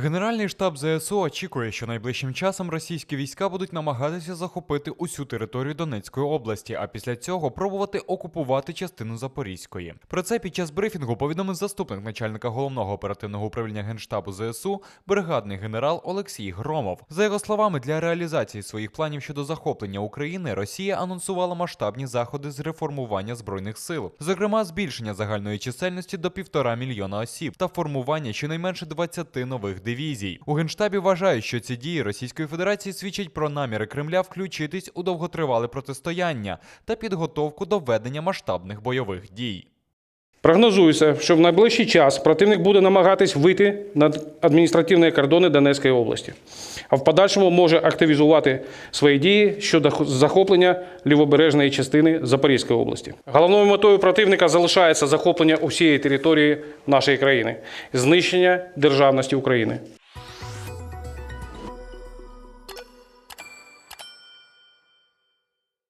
Генеральний штаб ЗСУ очікує, що найближчим часом російські війська будуть намагатися захопити усю територію Донецької області, а після цього пробувати окупувати частину Запорізької. Про це під час брифінгу повідомив заступник начальника головного оперативного управління генштабу ЗСУ, бригадний генерал Олексій Громов. За його словами, для реалізації своїх планів щодо захоплення України Росія анонсувала масштабні заходи з реформування збройних сил, зокрема збільшення загальної чисельності до півтора мільйона осіб та формування щонайменше 20 нових дивізій. У генштабі вважають, що ці дії Російської Федерації свідчать про наміри Кремля включитись у довготривале протистояння та підготовку до ведення масштабних бойових дій. Прогнозується, що в найближчий час противник буде намагатись вийти на адміністративні кордони Донецької області, а в подальшому може активізувати свої дії щодо захоплення лівобережної частини Запорізької області. Головною метою противника залишається захоплення усієї території нашої країни, знищення державності України.